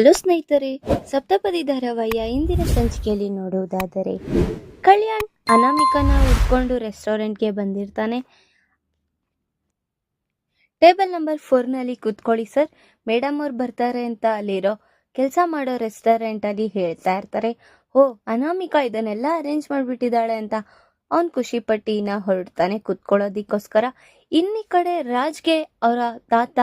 Hello ಸ್ನೇಹಿತರೆ, ಸಪ್ತಪದಿ ಧಾರಾವಾಹಿಯ ಇಂದಿನ ಸಂಚಿಕೆಯಲ್ಲಿ ನೋಡುವುದಾದರೆ, ಕಲ್ಯಾಣ್ ಅನಾಮಿಕನ ಉಟ್ಕೊಂಡು ರೆಸ್ಟೋರೆಂಟ್ಗೆ ಬಂದಿರ್ತಾನೆ. ಟೇಬಲ್ ನಂಬರ್ ಫೋರ್ನಲ್ಲಿ ಕೂತ್ಕೊಳ್ಳಿ ಸರ್. ಮೇಡಮ್ ಅವ್ರು ಬರ್ತಾರೆ ಅಂತ ಅಲ್ಲಿರೋ ಕೆಲಸ ಮಾಡೋ ರೆಸ್ಟೋರೆಂಟಲ್ಲಿ ಹೇಳ್ತಾ ಇರ್ತಾರೆ. ಓ, ಅನಾಮಿಕಾ ಇದನ್ನೆಲ್ಲ ಅರೇಂಜ್ ಮಾಡಿಬಿಟ್ಟಿದ್ದಾಳೆ ಅಂತ ಅವ್ನು ಖುಷಿ ಪಟ್ಟಿನ ಹೊರಡ್ತಾನೆ ಕೂತ್ಕೊಳ್ಳೋದಕ್ಕೋಸ್ಕರ. ಇನ್ನಿ ಕಡೆ ರಾಜ್ಗೆ ಅವರ ತಾತ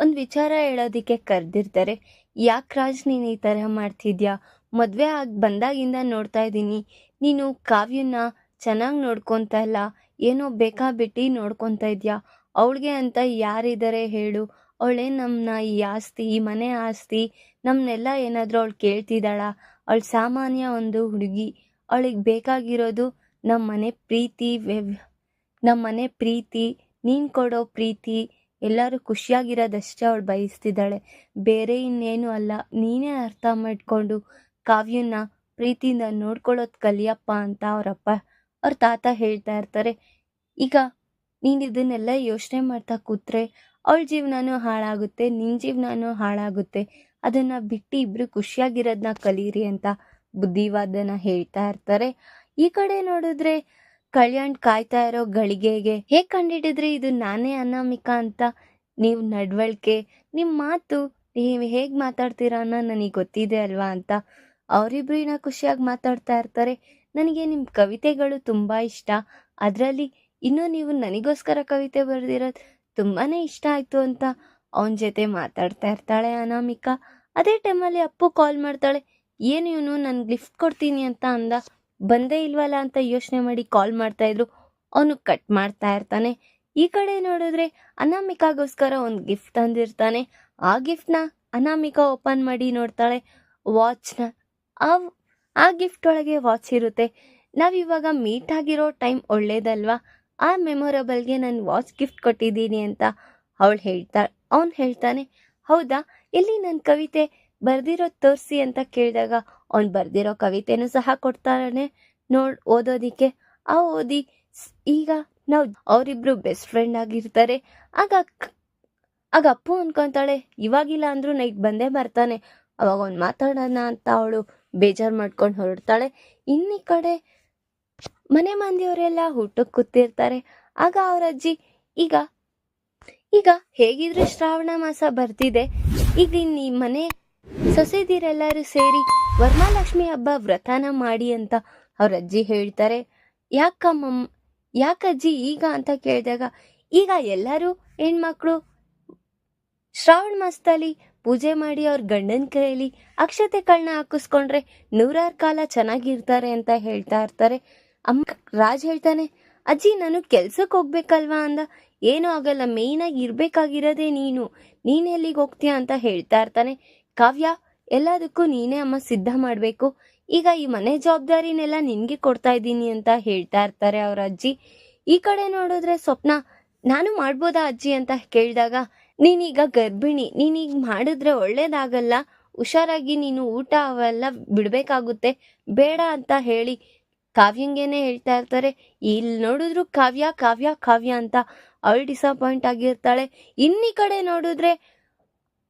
ಒಂದು ವಿಚಾರ ಹೇಳೋದಿಕ್ಕೆ ಕರೆದಿರ್ತಾರೆ. ಯಾಕೆ ರಾಜ್ ನೀನು ಈ ಥರ ಮಾಡ್ತಿದ್ಯಾ? ಮದುವೆ ಆಗಿ ಬಂದಾಗಿಂದ ನೋಡ್ತಾ ಇದ್ದೀನಿ ನೀನು ಕಾವ್ಯನ ಚೆನ್ನಾಗಿ ನೋಡ್ಕೊತಾ ಇಲ್ಲ ಏನೋ ಬೇಕಾ ಬಿಟ್ಟು ನೋಡ್ಕೊತಾ ಇದೆಯಾ? ಅವಳಿಗೆ ಅಂತ ಯಾರಿದ್ದಾರೆ ಹೇಳು. ಅವಳೇ ನಮ್ಮನ್ನ ಈ ಆಸ್ತಿ, ಈ ಮನೆ ಆಸ್ತಿ ನಮ್ಮನ್ನೆಲ್ಲ ಏನಾದರೂ ಅವಳು ಕೇಳ್ತಿದ್ದಾಳ? ಅವಳು ಸಾಮಾನ್ಯ ಒಂದು ಹುಡುಗಿ. ಅವಳಿಗೆ ಬೇಕಾಗಿರೋದು ನಮ್ಮ ಮನೆ ಪ್ರೀತಿ, ವ್ಯವ್ ನಮ್ಮ ಮನೆ ಪ್ರೀತಿ, ನೀನು ಕೊಡೋ ಪ್ರೀತಿ ಎಲ್ಲರೂ ಖುಷಿಯಾಗಿರೋದಷ್ಟೇ ಅವಳು ಬಯಸ್ತಿದ್ದಾಳೆ. ಬೇರೆ ಇನ್ನೇನು ಅಲ್ಲ. ನೀನೇ ಅರ್ಥ ಮಾಡಿಕೊಂಡು ಕಾವ್ಯನ ಪ್ರೀತಿಯಿಂದ ನೋಡ್ಕೊಳ್ಳೋದು ಕಲಿಯಪ್ಪ ಅಂತ ಅವರಪ್ಪ, ಅವ್ರ ತಾತ ಹೇಳ್ತಾ ಇರ್ತಾರೆ. ಈಗ ನೀನು ಇದನ್ನೆಲ್ಲ ಯೋಚನೆ ಮಾಡ್ತಾ ಕೂತ್ರೆ ಅವಳ ಜೀವನನೂ ಹಾಳಾಗುತ್ತೆ ನಿನ್ನ ಜೀವನನೂ ಹಾಳಾಗುತ್ತೆ. ಅದನ್ನು ಬಿಟ್ಟು ಇಬ್ಬರು ಖುಷಿಯಾಗಿರೋದನ್ನ ಕಲೀರಿ ಅಂತ ಬುದ್ಧಿವಾದನ ಹೇಳ್ತಾ ಇರ್ತಾರೆ. ಈ ಕಡೆ ನೋಡಿದ್ರೆ ಕಲ್ಯಾಣ್ ಕಾಯ್ತಾ ಇರೋ ಗಳಿಗೆಗೆ ಹೇಗೆ ಕಂಡಿಡಿದ್ರಿ? ಇದು ನಾನೇ ಅನಾಮಿಕ ಅಂತ ನೀವು ನಡವಳಿಕೆ ನಿಮ್ಮ ಮಾತು ನೀವು ಹೇಗೆ ಮಾತಾಡ್ತೀರಾ ಅನ್ನೋ ನನಗೆ ಗೊತ್ತಿದೆ ಅಲ್ವಾ ಅಂತ ಅವರಿಬ್ಬರಿನ ಖುಷಿಯಾಗಿ ಮಾತಾಡ್ತಾ ಇರ್ತಾರೆ. ನನಗೆ ನಿಮ್ಮ ಕವಿತೆಗಳು ತುಂಬ ಇಷ್ಟ. ಅದರಲ್ಲಿ ಇನ್ನೂ ನೀವು ನನಗೋಸ್ಕರ ಕವಿತೆ ಬರೆದಿರೋದು ತುಂಬಾ ಇಷ್ಟ ಆಯಿತು ಅಂತ ಅವನ ಜೊತೆ ಮಾತಾಡ್ತಾ ಇರ್ತಾಳೆ ಅನಾಮಿಕಾ. ಅದೇ ಟೈಮಲ್ಲಿ ಅಪ್ಪು ಕಾಲ್ ಮಾಡ್ತಾಳೆ. ಏನು ಇವನು ನನ್ಗೆ ಲಿಫ್ಟ್ ಕೊಡ್ತೀನಿ ಅಂತ ಅಂದ. ಬಂದೇ ಇಲ್ವಲ್ಲ ಅಂತ ಯೋಚನೆ ಮಾಡಿ ಕಾಲ್ ಮಾಡ್ತಾ ಇದ್ರು. ಅವನು ಕಟ್ ಮಾಡ್ತಾ ಇರ್ತಾನೆ. ಈ ಕಡೆ ನೋಡಿದ್ರೆ ಅನಾಮಿಕಾಗೋಸ್ಕರ ಒಂದು ಗಿಫ್ಟ್ ತಂದಿರ್ತಾನೆ. ಆ ಗಿಫ್ಟ್ನ ಅನಾಮಿಕಾ ಓಪನ್ ಮಾಡಿ ನೋಡ್ತಾಳೆ. ವಾಚ್ನ ಆ ಆ ಗಿಫ್ಟ್ ಒಳಗೆ ವಾಚ್ ಇರುತ್ತೆ. ನಾವಿವಾಗ ಮೀಟ್ ಆಗಿರೋ ಟೈಮ್ ಒಳ್ಳೇದಲ್ವಾ? ಆ ಮೆಮೊರಬಲ್ಗೆ ನಾನು ವಾಚ್ ಗಿಫ್ಟ್ ಕೊಟ್ಟಿದ್ದೀನಿ ಅಂತ ಅವಳು ಹೇಳ್ತಾಳೆ ಅವನು ಹೇಳ್ತಾನೆ, ಹೌದಾ? ಎಲ್ಲಿ ನನ್ನ ಕವಿತೆ? ಬರ್ದಿರೋದು ತೋರಿಸಿ ಅಂತ ಕೇಳಿದಾಗ ಅವ್ನು ಬರ್ದಿರೋ ಕವಿತೆನೂ ಸಹ ಕೊಡ್ತಾನೆ ನೋಡ್, ಓದೋದಿಕ್ಕೆ. ಆ ಓದಿ ಈಗ ನಾವು ಅವರಿಬ್ರು ಬೆಸ್ಟ್ ಫ್ರೆಂಡ್ ಆಗಿರ್ತಾರೆ. ಆಗ ಆಗ ಅಪ್ಪು ಅನ್ಕೊಂತಾಳೆ, ಇವಾಗಿಲ್ಲ ಅಂದ್ರೂ ನೈಟ್ ಬಂದೇ ಬರ್ತಾನೆ. ಅವಾಗ ಅವ್ನು ಮಾತಾಡೋಣ ಅಂತ ಅವಳು ಬೇಜಾರು ಮಾಡ್ಕೊಂಡು ಹೊರಡ್ತಾಳೆ. ಇನ್ನಿ ಕಡೆ ಮನೆ ಮಂದಿಯವರೆಲ್ಲ ಊಟಕ್ಕೆ ಕೂತಿರ್ತಾರೆ. ಆಗ ಅವ್ರ ಅಜ್ಜಿ, ಈಗ ಈಗ ಹೇಗಿದ್ರೆ ಶ್ರಾವಣ ಮಾಸ ಬರ್ತಿದೆ ಈಗ ಇನ್ನು ಈ ಮನೆ ಸೊಸೆದಿರೆಲ್ಲರೂ ಸೇರಿ ವರ್ಮಾಲಕ್ಷ್ಮಿ ಹಬ್ಬ ವ್ರತನ ಮಾಡಿ ಅಂತ ಅವ್ರ ಅಜ್ಜಿ ಹೇಳ್ತಾರೆ. ಯಾಕಮ್ಮಮ್ಮ ಯಾಕಜ್ಜಿ ಈಗ ಅಂತ ಕೇಳಿದಾಗ, ಈಗ ಎಲ್ಲರೂ ಹೆಣ್ಮಕ್ಳು ಶ್ರಾವಣ ಮಾಸದಲ್ಲಿ ಪೂಜೆ ಮಾಡಿ ಅವ್ರ ಗಂಡನ ಕೈಯಲ್ಲಿ ಅಕ್ಷತೆಗಳನ್ನ ಹಾಕಿಸ್ಕೊಂಡ್ರೆ ನೂರಾರು ಕಾಲ ಚೆನ್ನಾಗಿರ್ತಾರೆ ಅಂತ ಹೇಳ್ತಾ ಇರ್ತಾರೆ. ಅಮ್ಮ ರಾಜ್ ಹೇಳ್ತಾನೆ, ಅಜ್ಜಿ, ನಾನು ಕೆಲ್ಸಕ್ಕೆ ಹೋಗ್ಬೇಕಲ್ವಾ? ಅಂದ. ಏನೂ ಆಗಲ್ಲ ಮೇಯ್ನಾಗಿ ಇರಬೇಕಾಗಿರೋದೇ ನೀನು. ನೀನು ಎಲ್ಲಿಗೆ ಹೋಗ್ತೀಯ? ಅಂತ ಹೇಳ್ತಾ ಇರ್ತಾನೆ. ಕಾವ್ಯ, ಎಲ್ಲದಕ್ಕೂ ನೀನೇ ಅಮ್ಮ ಸಿದ್ಧ ಮಾಡಬೇಕು. ಈಗ ಈ ಮನೆ ಜವಾಬ್ದಾರಿನೆಲ್ಲ ನಿನಗೆ ಕೊಡ್ತಾ ಇದ್ದೀನಿ ಅಂತ ಹೇಳ್ತಾ ಇರ್ತಾರೆ ಅವ್ರ ಅಜ್ಜಿ. ಈ ಕಡೆ ನೋಡಿದ್ರೆ ಸ್ವಪ್ನ, ನಾನು ಮಾಡ್ಬೋದಾ ಅಜ್ಜಿ ಅಂತ ಕೇಳಿದಾಗ, ನೀನೀಗ ಗರ್ಭಿಣಿ, ನೀನೀಗ ಮಾಡಿದ್ರೆ ಒಳ್ಳೇದಾಗಲ್ಲ. ಹುಷಾರಾಗಿ ನೀನು ಊಟ ಅವೆಲ್ಲ ಬಿಡಬೇಕಾಗುತ್ತೆ. ಬೇಡ ಅಂತ ಹೇಳಿ ಕಾವ್ಯಂಗೇನೆ ಹೇಳ್ತಾ ಇರ್ತಾರೆ. ಇಲ್ಲಿ ನೋಡಿದ್ರು ಕಾವ್ಯ ಕಾವ್ಯ ಕಾವ್ಯ ಅಂತ ಅವಳು ಡಿಸಪಾಯಿಂಟ್ ಆಗಿರ್ತಾಳೆ. ಇನ್ನಿ ಕಡೆ ನೋಡಿದ್ರೆ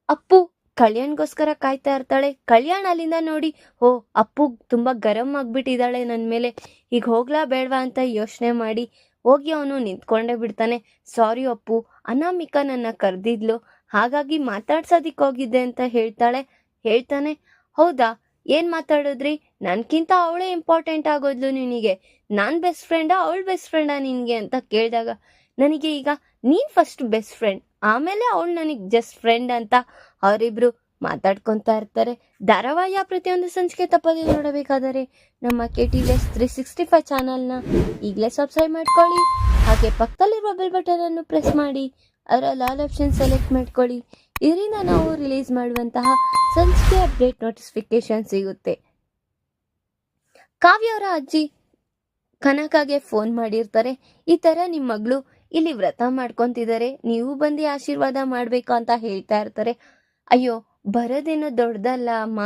ಅಪ್ಪು ಕಲ್ಯಾಣ್ಗೋಸ್ಕರ ಕಾಯ್ತಾ ಇರ್ತಾಳೆ. ಕಲ್ಯಾಣ್ ಅಲ್ಲಿಂದ ನೋಡಿ, ಓ, ಅಪ್ಪು ತುಂಬಾ ಗರಂ ಆಗ್ಬಿಟ್ಟಿದ್ದಾಳೆ ನನ್ನ ಮೇಲೆ. ಈಗ ಹೋಗ್ಲಾ ಬೇಡವಾ ಅಂತ ಯೋಚನೆ ಮಾಡಿ ಹೋಗಿ ಅವನು ನಿಂತ್ಕೊಂಡೇ ಬಿಡ್ತಾನೆ. ಸಾರಿ ಅಪ್ಪು, ಅನಾಮಿಕಾ ನನ್ನ ಕರೆದಿದ್ಲು. ಹಾಗಾಗಿ ಮಾತಾಡ್ಸೋದಿಕ್ಕೆ ಹೋಗಿದ್ದೆ ಅಂತ ಹೇಳ್ತಾಳೆ. ಹೇಳ್ತಾನೆ, ಹೌದಾ? ಏನ್ ಮಾತಾಡಿದ್ರಿ? ನನ್ಕಿಂತ ಅವಳೇ ಇಂಪಾರ್ಟೆಂಟ್ ಆಗೋದ್ಲು ನಿನಗೆ. ನಾನ್ ಬೆಸ್ಟ್ ಫ್ರೆಂಡಾ, ಅವಳು ಬೆಸ್ಟ್ ಫ್ರೆಂಡಾ ನಿನಗೆ ಅಂತ ಕೇಳಿದಾಗ, ನನಗೆ ಈಗ ನೀನ್ ಫಸ್ಟ್ ಬೆಸ್ಟ್ ಫ್ರೆಂಡ್, ಆಮೇಲೆ ಅವಳು ನನಗೆ ಜಸ್ಟ್ ಫ್ರೆಂಡ್ ಅಂತ ಅವರಿಬ್ರು ಮಾತಾಡ್ಕೊತಾ ಇರ್ತಾರೆ. ಧಾರಾವಾಹಿಯ ಪ್ರತಿಯೊಂದು ಸಂಚಿಕೆ ತಪ್ಪದೆ ನೋಡಬೇಕಾದರೆ ನಮ್ಮ K T S three sixty five ಚಾನಲ್ನ ಈಗಲೇ ಸಬ್ಸ್ಕ್ರೈಬ್ ಮಾಡ್ಕೊಳ್ಳಿ. ಹಾಗೆ ಪಕ್ಕದಲ್ಲಿರುವ ಬೆಲ್ ಬಟನ್ ಅನ್ನು ಪ್ರೆಸ್ ಮಾಡಿ ಅದರ ಲಾಲ್ ಆಪ್ಷನ್ ಸೆಲೆಕ್ಟ್ ಮಾಡ್ಕೊಳ್ಳಿ. ಇದರಿಂದ ನಾವು ರಿಲೀಸ್ ಮಾಡುವಂತಹ ಸಂಚಿಕೆ ಅಪ್ಡೇಟ್ ನೋಟಿಫಿಕೇಶನ್ ಸಿಗುತ್ತೆ. ಕಾವ್ಯ ಅವರ ಅಜ್ಜಿ ಕನಕಾಗೆ ಫೋನ್ ಮಾಡಿರ್ತಾರೆ. ಈ ತರ ನಿಮ್ಮ ಮಗಳು ಇಲ್ಲಿ ವ್ರತ ಮಾಡ್ಕೊಂತಿದ್ದಾರೆ. ನೀವು ಬಂದು ಆಶೀರ್ವಾದ ಮಾಡಬೇಕು ಅಂತ ಹೇಳ್ತಾ ಇರ್ತಾರೆ. ಅಯ್ಯೋ, ಬರೋದೇನೋ ದೊಡ್ಡದಲ್ಲ ಅಮ್ಮ.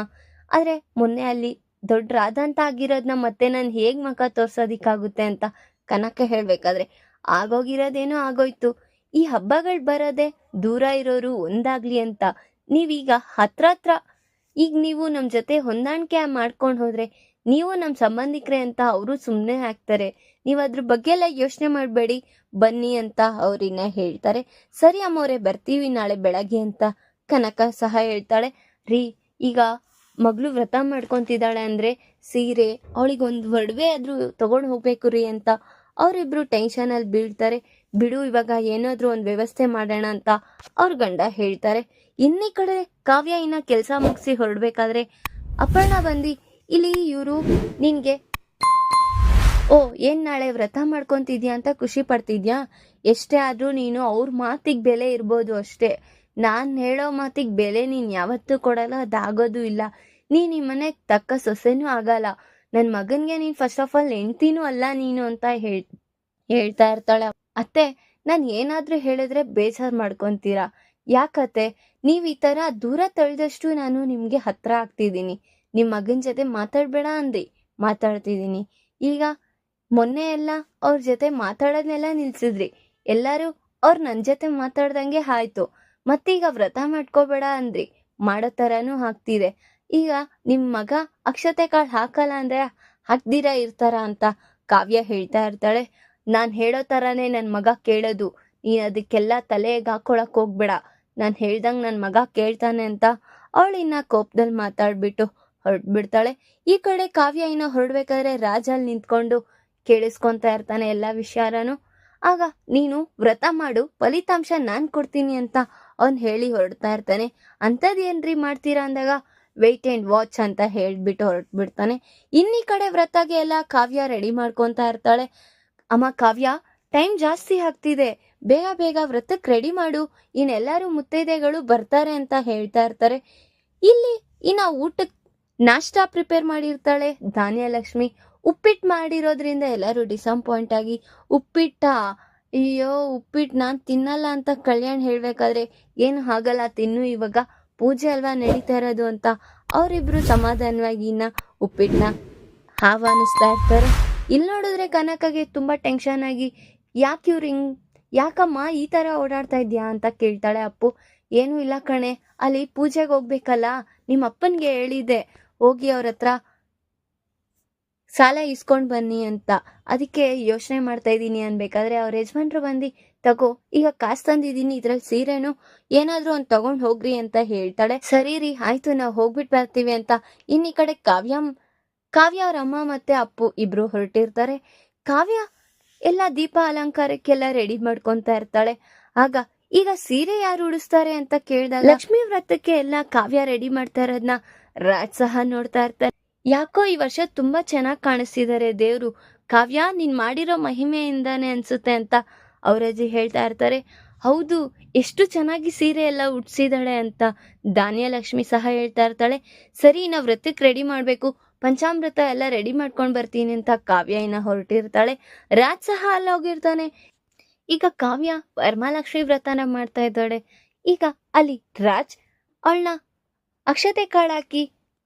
ಆದರೆ ಮೊನ್ನೆ ಅಲ್ಲಿ ದೊಡ್ಡ ರಾಧಾಂತ ಆಗಿರೋದನ್ನ ಮತ್ತೆ ನಾನು ಹೇಗೆ ಮಖ ತೋರ್ಸೋದಿಕ್ಕಾಗುತ್ತೆ ಅಂತ ಕನಕ ಹೇಳಬೇಕಾದ್ರೆ, ಆಗೋಗಿರೋದೇನೋ ಆಗೋಯ್ತು. ಈ ಹಬ್ಬಗಳು ಬರೋದೇ ದೂರ ಇರೋರು ಒಂದಾಗ್ಲಿ ಅಂತ. ನೀವೀಗ ಹತ್ರ ಹತ್ರ ಈಗ ನೀವು ನಮ್ಮ ಜೊತೆ ಹೊಂದಾಣಿಕೆ ಮಾಡ್ಕೊಂಡು ಹೋದರೆ ನೀವು ನಮ್ಮ ಸಂಬಂಧಿಕರೇ ಅಂತ ಅವರು ಸುಮ್ಮನೆ ಹಾಕ್ತಾರೆ. ನೀವು ಅದ್ರ ಬಗ್ಗೆ ಎಲ್ಲ ಯೋಚನೆ ಮಾಡಬೇಡಿ. ಬನ್ನಿ ಅಂತ ಅವರಿನ್ನ ಹೇಳ್ತಾರೆ. ಸರಿ ಅಮ್ಮವ್ರೆ, ಬರ್ತೀವಿ ನಾಳೆ ಬೆಳಗ್ಗೆ ಅಂತ ಕನಕ ಸಹ ಹೇಳ್ತಾಳೆ, ರೀ, ಈಗ ಮಗಳು ವ್ರತ ಮಾಡ್ಕೊಂತಿದ್ದಾಳೆ ಅಂದ್ರೆ ಸೀರೆ ಅವಳಿಗೊಂದು ಒಡವೆ ಆದ್ರೂ ತಗೊಂಡು ಹೋಗ್ಬೇಕು ರೀ ಅಂತ ಅವರಿಬ್ರು ಟೆನ್ಷನಲ್ಲಿ ಬೀಳ್ತಾರೆ. ಬಿಡು, ಇವಾಗ ಏನಾದ್ರೂ ಒಂದು ವ್ಯವಸ್ಥೆ ಮಾಡೋಣ ಅಂತ ಅವ್ರ ಗಂಡ ಹೇಳ್ತಾರೆ. ಇನ್ನೇ ಕಡೆ ಕಾವ್ಯ ಇನ್ನ ಕೆಲಸ ಮುಗಿಸಿ ಹೊರಡ್ಬೇಕಾದ್ರೆ ಅಪರ್ಣ ಬಂದು, ಇಲ್ಲಿ ಇವರು ನಿನ್ಗೆ ಓ, ಏನ್ ನಾಳೆ ವ್ರತ ಮಾಡ್ಕೊಂತಿದ್ಯಾ ಅಂತ ಖುಷಿ ಪಡ್ತಿದ್ಯಾ? ಎಷ್ಟೇ ಆದ್ರೂ ನೀನು ಅವ್ರ ಮಾತಿಗೆ ಬೆಲೆ ಇರ್ಬೋದು ಅಷ್ಟೇ. ನಾನ್ ಹೇಳೋ ಮಾತಿಗೆ ಬೆಲೆ ನೀನ್ ಯಾವತ್ತೂ ಕೊಡಲ್ಲ, ಅದಾಗೋದು ಇಲ್ಲ. ನೀನ್ ಈ ಮನೆಗೆ ತಕ್ಕ ಸೊಸೆನೂ ಆಗಲ್ಲ. ನನ್ ಮಗನ್ಗೆ ನೀನ್ ಫಸ್ಟ್ ಆಫ್ ಆಲ್ ಹೆಂಡ್ತಿನೂ ಅಲ್ಲ ನೀನು ಅಂತ ಹೇಳ್, ಹೇಳ್ತಾ ಇರ್ತಾಳೆ. ಅತ್ತೆ, ನಾನ್ ಏನಾದರೂ ಹೇಳಿದ್ರೆ ಬೇಜಾರ್ ಮಾಡ್ಕೊತೀರಾ? ಯಾಕತ್ತೆ? ನೀವ್ ಈ ಥರ ದೂರ ತಳ್ದಷ್ಟು ನಾನು ನಿಮ್ಗೆ ಹತ್ರ ಆಗ್ತಿದ್ದೀನಿ. ನಿಮ್ ಮಗನ್ ಜೊತೆ ಮಾತಾಡ್ಬೇಡ ಅಂದೆ, ಮಾತಾಡ್ತಿದ್ದೀನಿ. ಈಗ ಮೊನ್ನೆ ಎಲ್ಲ ಅವ್ರ ಜೊತೆ ಮಾತಾಡೋದ್ನೆಲ್ಲ ನಿಲ್ಸಿದ್ರಿ. ಎಲ್ಲರೂ ಅವ್ರು ನನ್ನ ಜೊತೆ ಮಾತಾಡ್ದಂಗೆ ಆಯ್ತು. ಮತ್ತೀಗ ವ್ರತ ಮಾಡ್ಕೋಬೇಡ ಅಂದ್ರಿ. ಮಾಡೋ ಥರನೂ ಹಾಕ್ತಿದೆ ಈಗ ನಿಮ್ಮ ಮಗ ಅಕ್ಷತೆ ಕಾಳು ಹಾಕಲ್ಲ ಅಂದ್ರೆ ಹಾಕ್ದಿರ ಇರ್ತಾರ ಅಂತ ಕಾವ್ಯ ಹೇಳ್ತಾ ಇರ್ತಾಳೆ. ನಾನು ಹೇಳೋ ಥರನೇ ನನ್ನ ಮಗ ಕೇಳೋದು. ನೀನು ಅದಕ್ಕೆಲ್ಲ ತಲೆಗೆ ಹಾಕೊಳಕ್ ಹೋಗ್ಬೇಡ. ನಾನು ಹೇಳ್ದಂಗೆ ನನ್ನ ಮಗ ಕೇಳ್ತಾನೆ ಅಂತ ಅವಳು ಇನ್ನ ಕೋಪದಲ್ಲಿ ಮಾತಾಡ್ಬಿಟ್ಟು ಹೊರಟ್ಬಿಡ್ತಾಳೆ. ಈ ಕಡೆ ಕಾವ್ಯ ಇನ್ನ ಹೊರಡ್ಬೇಕಾದ್ರೆ ರಾಜ ಅಲ್ಲಿ ನಿಂತ್ಕೊಂಡು ಕೇಳಿಸ್ಕೊಂತಾ ಇರ್ತಾನೆ ಎಲ್ಲಾ ವಿಚಾರನು. ಆಗ ನೀನು ವ್ರತ ಮಾಡು, ಫಲಿತಾಂಶ ನಾನ್ ಕೊಡ್ತೀನಿ ಅಂತ ಅವ್ನ್ ಹೇಳಿ ಹೊರಡ್ತಾ ಇರ್ತಾನೆ. ಅಂಥದ್ದೇನ್ರಿ ಮಾಡ್ತೀರಾ ಅಂದಾಗ ವೆಯ್ಟ್ ಆ್ಯಂಡ್ ವಾಚ್ ಅಂತ ಹೇಳಿಬಿಟ್ಟು ಹೊರಟ್ಬಿಡ್ತಾನೆ. ಇನ್ನಿ ಕಡೆ ವ್ರತಗೆ ಎಲ್ಲ ಕಾವ್ಯ ರೆಡಿ ಮಾಡ್ಕೊತಾ ಇರ್ತಾಳೆ. ಅಮ್ಮ ಕಾವ್ಯ ಟೈಮ್ ಜಾಸ್ತಿ ಆಗ್ತಿದೆ. ಬೇಗ ಬೇಗ ವ್ರತಕ್ಕೆ ರೆಡಿ ಮಾಡು. ಇನ್ನೆಲ್ಲರೂ ಮುತ್ತೈದೆಗಳು ಬರ್ತಾರೆ ಅಂತ ಹೇಳ್ತಾ ಇರ್ತಾರೆ. ಇಲ್ಲಿ ಇನ್ನ ಊಟಕ್ಕೆ ನಾಷ್ಟ ಪ್ರಿಪೇರ್ ಮಾಡಿರ್ತಾಳೆ ಧಾನ್ಯಲಕ್ಷ್ಮಿ. ಉಪ್ಪಿಟ್ಟು ಮಾಡಿರೋದ್ರಿಂದ ಎಲ್ಲರೂ ಡಿಸಪಾಯಿಂಟ್ ಆಗಿ, ಉಪ್ಪಿಟ್ಟ? ಅಯ್ಯೋ, ಉಪ್ಪಿಟ್ಟು ನಾನು ತಿನ್ನಲ್ಲ ಅಂತ ಕಲ್ಯಾಣ್ ಹೇಳಬೇಕಾದ್ರೆ ಏನು ಆಗಲ್ಲ ತಿನ್ನು ಇವಾಗ. ಪೂಜೆ ಅಲ್ವಾ ನಡೀತಾ ಇರೋದು ಅಂತ ಅವರಿಬ್ಬರು ಸಮಾಧಾನವಾಗಿ ಇನ್ನ ಉಪ್ಪಿಟ್ಟನ್ನ ಆಹ್ವಾನಿಸ್ತಾ ಇರ್ತಾರೆ. ಇಲ್ಲಿ ನೋಡಿದ್ರೆ ಕನಕಗೆ ತುಂಬ ಟೆನ್ಷನ್ ಆಗಿ, ಯಾಕೆ ಇವ್ರು ಹಿಂಗ್, ಯಾಕಮ್ಮ ಈ ಥರ ಓಡಾಡ್ತಾ ಇದೆಯಾ? ಅಂತ ಕೇಳ್ತಾಳೆ ಅಪ್ಪು. ಏನೂ ಇಲ್ಲ ಕಣೆ, ಅಲ್ಲಿ ಪೂಜೆಗೆ ಹೋಗ್ಬೇಕಲ್ಲ ನಿಮ್ಮ ಅಪ್ಪನಿಗೆ ಹೇಳಿದೆ ಹೋಗಿ ಅವ್ರ ಹತ್ರ ಸಾಲ ಇಸ್ಕೊಂಡ್ ಬನ್ನಿ ಅಂತ. ಅದಕ್ಕೆ ಯೋಚನೆ ಮಾಡ್ತಾ ಇದ್ದೀನಿ ಅನ್ಬೇಕಾದ್ರೆ ಅವ್ರ ಯಜಮಾನ್ರು ಬಂದು, ತಗೋ, ಈಗ ಕಾಸು ತಂದಿದ್ದೀನಿ, ಇದ್ರಲ್ಲಿ ಸೀರೆನು ಏನಾದರೂ ಒಂದ್ ತಗೊಂಡ್ ಹೋಗ್ರಿ ಅಂತ ಹೇಳ್ತಾಳೆ. ಸರಿ ರೀ, ಆಯ್ತು, ನಾವು ಹೋಗ್ಬಿಟ್ ಬರ್ತೀವಿ ಅಂತ. ಇನ್ನು ಕಡೆ ಕಾವ್ಯ ಕಾವ್ಯ ಅವ್ರ ಅಮ್ಮ ಮತ್ತೆ ಅಪ್ಪು ಇಬ್ರು ಹೊರಟಿರ್ತಾರೆ. ಕಾವ್ಯ ಎಲ್ಲ ದೀಪ ಅಲಂಕಾರಕ್ಕೆಲ್ಲ ರೆಡಿ ಮಾಡ್ಕೊಂತ ಇರ್ತಾಳೆ. ಆಗ, ಈಗ ಸೀರೆ ಯಾರು ಉಡಿಸ್ತಾರೆ ಅಂತ ಕೇಳಿದಾಗ ಲಕ್ಷ್ಮೀ ವ್ರತಕ್ಕೆ ಎಲ್ಲ ಕಾವ್ಯ ರೆಡಿ ಮಾಡ್ತಾ ಇರೋದ್ನ ರಾಜ್ ಸಹ ನೋಡ್ತಾ ಇರ್ತಾನೆ ಯಾಕೋ ಈ ವರ್ಷ ತುಂಬಾ ಚೆನ್ನಾಗಿ ಕಾಣಿಸ್ತಿದ್ದಾರೆ ದೇವರು. ಕಾವ್ಯ, ನೀನ್ ಮಾಡಿರೋ ಮಹಿಮೆಯಿಂದಾನೆ ಅನ್ಸುತ್ತೆ ಅಂತ ಅವರಜ್ಜಿ ಹೇಳ್ತಾ ಇರ್ತಾರೆ. ಹೌದು, ಎಷ್ಟು ಚೆನ್ನಾಗಿ ಸೀರೆ ಎಲ್ಲ ಉಡ್ಸಿದಾಳೆ ಅಂತ ಧಾನ್ಯಲಕ್ಷ್ಮಿ ಸಹ ಹೇಳ್ತಾ ಇರ್ತಾಳೆ. ಸರಿ ನಾ ವ್ರತಕ್ಕೆ ರೆಡಿ ಮಾಡಬೇಕು. ಪಂಚಾಮೃತ ಎಲ್ಲ ರೆಡಿ ಮಾಡ್ಕೊಂಡು ಬರ್ತೀನಿ ಅಂತ ಕಾವ್ಯ ಇನ್ನ ಹೊರಟಿರ್ತಾಳೆ. ರಾಜ್ ಸಹ ಅಲ್ಲಿ ಹೋಗಿರ್ತಾನೆ. ಈಗ ಕಾವ್ಯ ವರಮಾಲಕ್ಷ್ಮಿ ವ್ರತನ ಮಾಡ್ತಾ ಇದ್ದಾಳೆ. ಈಗ ಅಲ್ಲಿ ರಾಜ್ ಅವಳನ್ನ ಅಕ್ಷತೆ ಕಾಳಾಕಿ